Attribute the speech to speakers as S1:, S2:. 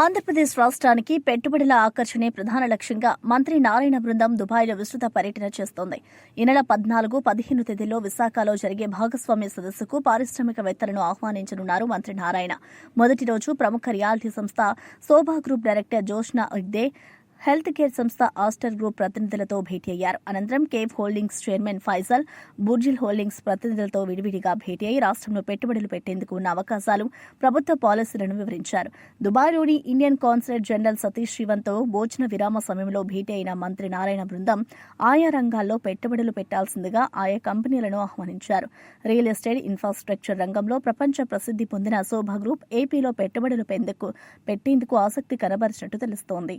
S1: ఆంధ్రప్రదేశ్ రాష్ట్రానికి పెట్టుబడుల ఆకర్షణే ప్రధాన లక్ష్యంగా మంత్రి నారాయణ బృందం దుబాయ్లో విస్తృత పర్యటన చేస్తోంది. ఈ నెల పద్నాలుగు పదిహేను తేదీల్లో విశాఖలో జరిగే భాగస్వామ్య సదస్సుకు పారిశ్రామికవేత్తలను ఆహ్వానించనున్నారు మంత్రి నారాయణ. మొదటి రోజు ప్రముఖ రియాలిటీ సంస్థ శోభా గ్రూప్ డైరెక్టర్ జోష్నా ఇగ్దే హెల్త్ కేర్ సంస్థ ఆస్టర్ గ్రూప్ ప్రతినిధులతో భేటీ అయ్యారు అనంతరం cave holdings chairman Faizal Burjeel holdings ప్రతినిధులతో విడివిడిగా భేటీ అయి రాష్ట్రంలో పెట్టుబడులు పెట్టేందుకు ఉన్న అవకాశాలు ప్రభుత్వ పాలసీలను వివరించారు. దుబాయ్లోని ఇండియన్ కాన్సులేట్ జనరల్ సతీష్ శివన్తో భోజన విరామ సమయంలో భేటీ అయిన మంత్రి నారాయణ బృందం ఆయా రంగాల్లో పెట్టుబడులు పెట్టాల్సిందిగా ఆయా కంపెనీలను ఆహ్వానించారు. రియల్ ఎస్టేట్ ఇన్ఫ్రాస్ట్రక్చర్ రంగంలో ప్రపంచ ప్రసిద్ధి పొందిన శోభ గ్రూప్ ఏపీలో పెట్టుబడులు పెందుకు పెట్టేందుకు ఆసక్తి కనబరిచినట్టు తెలుస్తోంది.